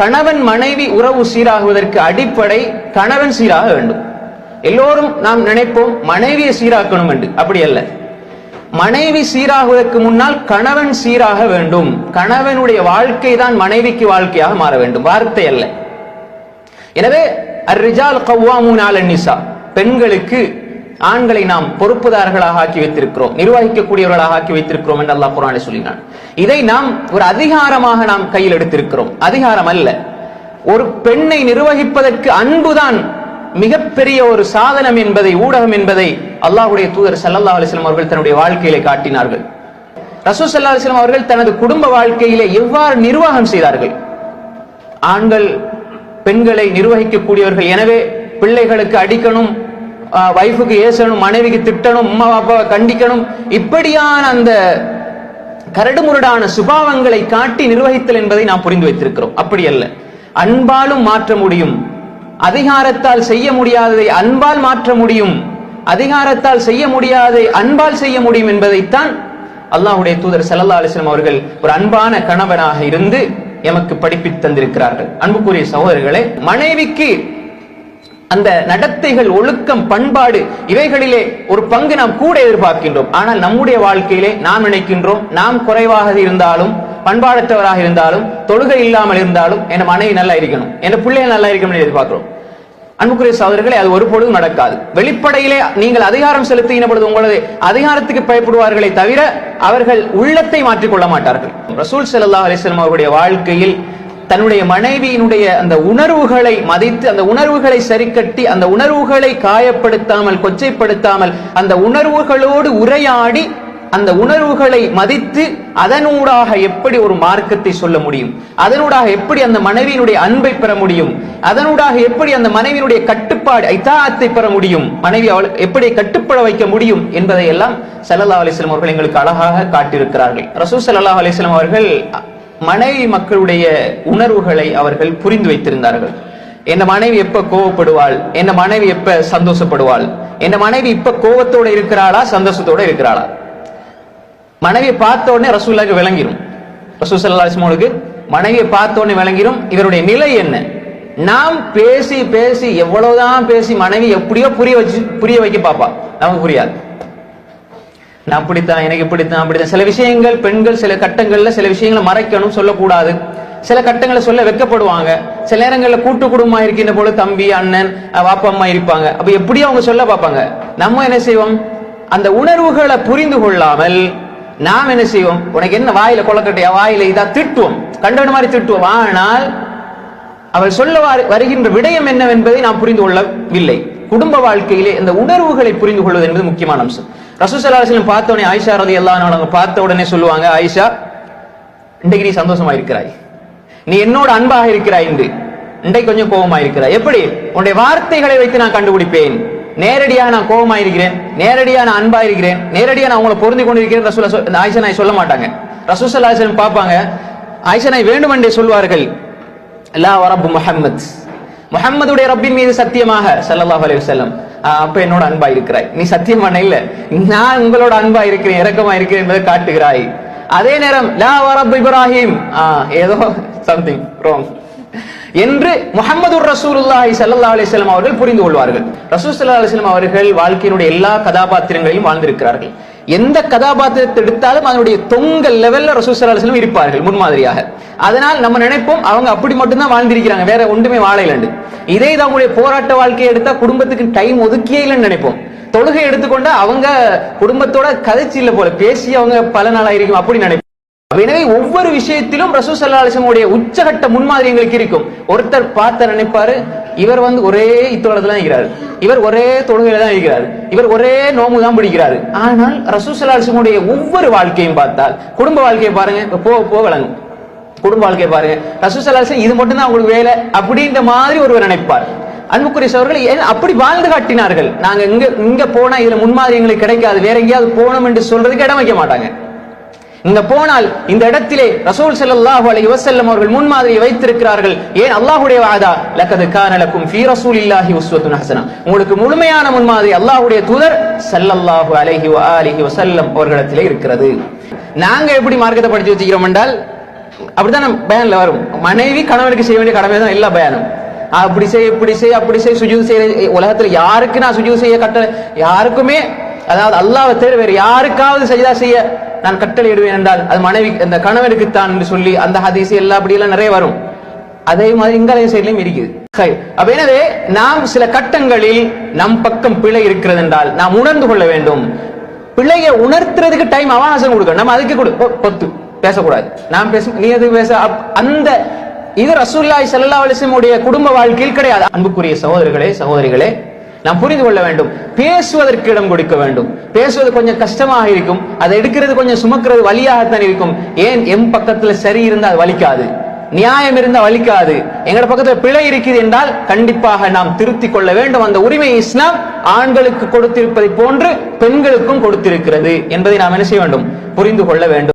கணவன் மனைவி உறவு சீராகுவதற்கு அடிப்படை கணவன் சீராக வேண்டும். எல்லோரும் நாம் நினைப்போம் மனைவியை சீராக்கணும் என்று. அப்படி அல்ல. மனைவி சீராகுவதற்கு முன்னால் கணவன் சீராக வேண்டும். கணவனுடைய வாழ்க்கை தான் மனைவிக்கு வாழ்க்கையாக மாற வேண்டும். வார்த்தை அல்ல. எனவே அர்ரிஜால் கவ்வாமூன் நிசா பெண்களுக்கு ஆண்களை நாம் பொறுப்புதாரர்களாக ஆக்கி வைத்திருக்கிறோம் நிர்வகிக்கக்கூடியவர்களாக ஆக்கி வைத்திருக்கிறோம் என்று அல்லாஹ் குரானை சொல்லினான். இதை நாம் ஒரு அதிகாரமாக நாம் கையில் எடுத்திருக்கிறோம். அதிகாரம் அல்ல. ஒரு பெண்ணை நிர்வகிப்பதற்கு அன்புதான் மிகப்பெரிய ஒரு சாதனம் என்பதை ஊடகம் என்பதை அல்லாஹுடைய தூதர் சல்லா அலிஸ்லாம் அவர்கள் தன்னுடைய வாழ்க்கையிலே காட்டினார்கள். ரசூ சல்லா அலிஸ்லாம் அவர்கள் தனது குடும்ப வாழ்க்கையிலே எவ்வாறு நிர்வாகம் செய்தார்கள்? ஆண்கள் பெண்களை நிர்வகிக்கக்கூடியவர்கள். எனவே பிள்ளைகளுக்கு அடிக்கணும் வைஃபுக்கு ஏசணும் மனைவிக்கு திட்டணும் அம்மா அப்பாவை கண்டிக்கணும். இப்படியான அந்த கரடுமுரடான சுபாவங்களை காட்டி நிர்வகித்தல் என்பதை நாம் புரிந்து வைத்திருக்கிறோம். அப்படி அல்ல. அன்பாலும் மாற்ற முடியும். அதிகாரத்தால் செய்ய முடியாததை அன்பால் மாற்ற முடியும். அதிகாரத்தால் செய்ய முடியாததை அன்பால் செய்ய முடியும் என்பதைத்தான் அல்லாஹுடைய தூதர் சல்லா அலைஹி அவர்கள் ஒரு அன்பான கணவனாக இருந்து எமக்கு படிப்பித்து தந்திருக்கிறார்கள். அன்புக்குரிய சகோதரர்களே மனைவிக்கு அந்த நடத்தைகள் ஒழுக்கம் பண்பாடு இவைகளிலே ஒரு பங்கு நாம் கூட எதிர்பார்க்கின்றோம். ஆனால் நம்முடைய வாழ்க்கையிலே நாம் நினைக்கின்றோம் நாம் குறைவாக இருந்தாலும் பண்பாடற்றவராக இருந்தாலும் தொழுகை இல்லாமல் இருந்தாலும் என் மனைவி நல்லா இருக்கணும் என் பிள்ளைகள் நல்லா இருக்கணும்னு எதிர்பார்க்கிறோம். அன்புக்குரிய சகோதரர்களே அது ஒரு பொழுதும் நடக்காது. வெளிப்படையிலே நீங்கள் அதிகாரம் செலுத்தின பொழுது உங்களது அதிகாரத்துக்கு பயப்படுவார்களே தவிர அவர்கள் உள்ளத்தை மாற்றிக்கொள்ள மாட்டார்கள். ரசூல் செல்லா அலைஹி அவருடைய வாழ்க்கையில் தன்னுடைய மனைவியினுடைய அந்த உணர்வுகளை மதித்து அந்த உணர்வுகளை சரிக்கட்டி அந்த உணர்வுகளை காயப்படுத்தாமல் கொச்சைப்படுத்தாமல் அந்த உணர்வுகளோடு உரையாடி அந்த உணர்வுகளை மதித்து அதனூடாக எப்படி ஒரு மார்க்கத்தை சொல்ல முடியும்? அதனூடாக எப்படி அந்த மனைவியினுடைய அன்பை பெற முடியும்? அதனூடாக எப்படி அந்த மனைவியினுடைய கட்டுப்பாடு ஐத்தாத்தை பெற முடியும்? மனைவி அவள் எப்படி கட்டுப்பட வைக்க முடியும் என்பதை எல்லாம் சல்லல்லாஹு அலிஸ்லாம் அவர்கள் எங்களுக்கு அழகாக காட்டியிருக்கிறார்கள். ரசூ சல்லா அலிஸ்லாம் அவர்கள் மனைவி மக்களுடைய உணர்வுகளை அவர்கள் புரிந்து வைத்திருந்தார்கள். என் மனைவி எப்ப கோவப்படுவாள்? என் மனைவி எப்ப சந்தோஷப்படுவாள்? என் மனைவி இப்ப கோவத்தோட இருக்கிறாளா சந்தோஷத்தோட இருக்கிறாளா? மனைவியை பார்த்த உடனே ரசூல்லாக்கு விளங்கிரும். ரசூல் ஸல்லல்லாஹு மனைவியை பார்த்த உடனே விளங்கிரும். இவருடைய நிலை என்ன? நாம் பேசி பேசி எவ்வளவுதான் பேசி மனைவி எப்படியோ புரிய வச்சு புரிய வைக்க பாப்பா நமக்கு புரியாது. நான் அப்படித்தான் எனக்கு இப்படித்தான் அப்படித்தான். சில விஷயங்கள் பெண்கள் சில கட்டங்கள்ல சில விஷயங்களை மறைக்கணும் சொல்லக்கூடாது. சில கட்டங்களை சொல்ல வெக்கப்படுவாங்க. சில நேரங்களில் கூட்டு குடும்பமா இருக்கின்ற போல தம்பி அண்ணன் வாப்பா அம்மா இருப்பாங்க. அப்ப எப்படியும் அவங்க சொல்ல பார்ப்பாங்க. நம்ம என்ன செய்வோம்? அந்த உணர்வுகளை புரிந்து கொள்ளாமல் நாம் என்ன செய்வோம்? உனக்கு என்ன வாயில கொலக்கட்டையா வாயில இதா திட்டுவோம். கண்டவன மாதிரி திட்டுவோம். ஆனால் அவள் சொல்ல வருகின்ற விடயம் என்னவென்பதை நாம் புரிந்து கொள்ளவில்லை. குடும்ப வாழ்க்கையிலே இந்த உணர்வுகளை புரிந்து கொள்வது என்பது முக்கியமான அம்சம். ரசூசலாசிலும் பார்த்த உடனே ஆயிஷா ரதி எல்லாம் அவங்க பார்த்த உடனே சொல்லுவாங்க ஆயிஷா இன்றைக்கு நீ சந்தோஷமா இருக்கிறாய். நீ என்னோட அன்பாக இருக்கிறாய் இன்று. இன்றைக்கு கொஞ்சம் கோபமா இருக்கிறாய். எப்படி? உன்னுடைய வார்த்தைகளை வைத்து நான் கண்டுபிடிப்பேன். நேரடியாக நான் கோபமா இருக்கிறேன். நேரடியாக நான் அன்பா இருக்கிறேன். நேரடியாக நான் உங்களை பொருந்தி கொண்டிருக்கிறேன். ரசூலா சொல்- ஆயிஷா நாய் சொல்ல மாட்டாங்க. ரசூசல்லாஸ்லம் பார்ப்பாங்க ஆயிஷா நாய் வேண்டுமென்றே சொல்வார்கள் லா வரப்பு முஹம்மத். முஹம்மதுடைய ரப்பின் மீது சத்தியமாக சல்லல்லாஹ் அலைஹி வஸல்லம் அப்ப என்னோட அன்பா இருக்கிறாய்? நீ சத்தியம் பண்ண இல்ல. நான் உங்களோட அன்பா இருக்கிறேன் இறக்கமா இருக்கிறேன் என்பதை காட்டுகிறாய். அதே நேரம் லா வரப் இப்ராஹிம். ஏதோ சம்திங் ரோங் என்று முகமது ரசூலுல்லாஹி சல்லா அலைஹி செல்லம் அவர்கள் புரிந்து கொள்வார்கள். ரசூல் சல்லா அலிஸ்லாம் அவர்கள் வாழ்க்கையினுடைய எல்லா கதாபாத்திரங்களையும் வாழ்ந்திருக்கிறார்கள். எந்த கதாபாத்திரத்தை எடுத்தாலும் அதனுடைய தொங்கல் லெவல்ல ரசூல் இருப்பார்கள் முன்மாதிரியாக. அதனால் நம்ம நினைப்போம் அவங்க அப்படி மட்டும்தான் வாழ்ந்திருக்கிறாங்க வேற ஒன்றுமே வாழையிலண்டு இதே இது அவங்களுடைய போராட்ட வாழ்க்கையை எடுத்தா குடும்பத்துக்கு டைம் ஒதுக்கியே இல்லைன்னு நினைப்போம். தொழுகை எடுத்துக்கொண்டா அவங்க குடும்பத்தோட கதைச்சு இல்லை போல பேசி அவங்க பல நாள் ஆயிருக்கும் அப்படி நினைப்போம். அப்ப எனவே ஒவ்வொரு விஷயத்திலும் ரசூ சல்லா அலிசமுடைய உச்சகட்ட முன்மாதிரி எங்களுக்கு இருக்கும். ஒருத்தர் பார்த்த நினைப்பாரு இவர் வந்து ஒரே இத்தோளத்துல தான் இருக்கிறாரு. இவர் ஒரே தொழுகையில தான் இருக்கிறாரு. இவர் ஒரே நோம்பு தான் பிடிக்கிறாரு. ஆனால் ரசூ சல்லா அலிசமுடைய ஒவ்வொரு வாழ்க்கையும் பார்த்தால் குடும்ப வாழ்க்கையை பாருங்க போக போக விளங்கும். குடும்ப வாழ்க்கையை பாருங்க. ரசூ சல்லா இது மட்டும் தான் வேலை அப்படின்ற மாதிரி ஒருவர் நினைப்பார். அன்புக்குரிய சவர்கள் ஏன் அப்படி வாழ்ந்து காட்டினார்கள்? நாங்க இங்க இங்க போனா இதுல முன்மாதிரி எங்களுக்கு கிடைக்காது. வேற எங்கேயாவது போனோம் என்று சொல்றதுக்கு இடம் வைக்க மாட்டாங்க. இந்த போனால் இந்த இடத்திலே ரசூல் செல்லல்லாஹு அலைஹி வஸல்லம் அவர்கள் முன்மாதிரியை வைத்திருக்கிறார்கள். ஏன்? அல்லாஹ்வுடைய வாதா. லக்கது கான லக்கும் ஃபீ ரசூலில்லாஹி உஸ்வத்துன் ஹஸனா உங்களுக்கு முழுமையான முன்மாதிரி அல்லாஹ்வுடைய தூதர் செல்லல்லாஹு அலைஹி வ ஆலிஹி வஸல்லம் அவர்களிடத்திலே இருக்கிறது. நாங்க எப்படி மார்க்கத்தை படிச்சு வச்சுக்கிறோம் என்றால் அப்படித்தான் நம்ம வரும். மனைவி கணவனுக்கு செய்ய வேண்டிய கடமை தான் எல்லா பயானும். அப்படி செய் இப்படி செய் அப்படி செய் சுஜூ செய்ய உலகத்துல யாருக்கு நான் சுஜூத் செய்ய கட்ட யாருக்குமே அதாவது அல்லாவை தேர் வேறு யாருக்காவது சஜிதா செய்ய நான் கட்டளை இடுவேன் என்றால் அது மனைவி அந்த கணவனுக்கு தான் என்று சொல்லி அந்த ஹதீஸ் எல்லாம் அப்படி எல்லாம் நிறைய வரும். அதே மாதிரி இங்காலய சைட்லயும் இருக்குது. அப்ப எனவே நாம் சில கட்டங்களில் நம் பக்கம் பிழை இருக்கிறது என்றால் நாம் உணர்ந்து கொள்ள வேண்டும். பிழையை உணர்த்துறதுக்கு டைம் அவகாசம் கொடுக்கணும். நம்ம அதுக்கு கொடு. பத்து பொத்து. பேசக்கூடாது. நான் பேச நீ எது பேச? அப்- அந்த இது ரசூல்லாய் ஸல்லல்லாஹு அலைஹி குடும்ப வாழ்க்கையில் கிடையாது. அன்புக்குரிய சகோதரர்களே சகோதரிகளே நாம் புரிந்து கொள்ள வேண்டும். பேசுவதற்கு இடம் கொடுக்க வேண்டும். பேசுவது கொஞ்சம் கஷ்டமாக இருக்கும். அதை எடுக்கிறது கொஞ்சம் சுமக்கிறது வழியாகத்தான் இருக்கும். ஏன்? எம் பக்கத்துல சரி இருந்தால் அது வலிக்காது. நியாயம் இருந்தால் வலிக்காது. எங்கட பக்கத்துல பிழை இருக்குது என்றால் கண்டிப்பாக நாம் திருத்திக் கொள்ள வேண்டும். அந்த உரிமை இஸ்லாம் ஆண்களுக்கு கொடுத்திருப்பதை போன்று பெண்களுக்கும் கொடுத்திருக்கிறது என்பதை நாம் என்ன செய்ய வேண்டும்? புரிந்து கொள்ள வேண்டும்.